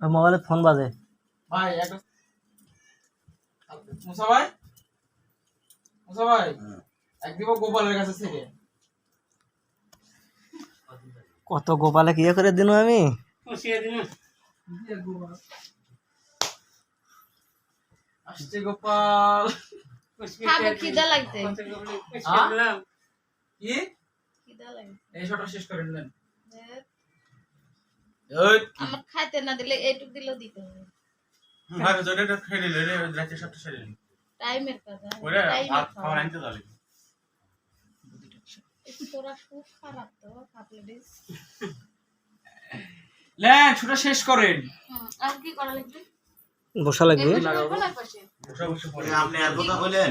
মোবাইলে ফোন বাজে। ভাই একটা মুসা ভাই? মুসা ভাই? এক দিব গোপালের কাছে থেকে। কত গোপালে কি করে দিন আমি? আসছে গোপাল। খিদা লাগছে। হ্যাঁ? কি খিদা লাগছে এই শটটা শেষ করে নিলেন আমার খাইতে না দিলে এইটুক দিলেও দিতে হবে। জোরে খেয়ে নিলে রে রাতে সবটা সেরে নিলি টাইমের কথা ভাত খাওয়ার আনতে যাবে একটু তোরা খুব খারাপ তো কাপলে লেন শটটা শেষ করেন। আর কি করা লাগবে? বসা লাগবে। এই পাশে, বসে বসে আপনি আর কথা বলেন।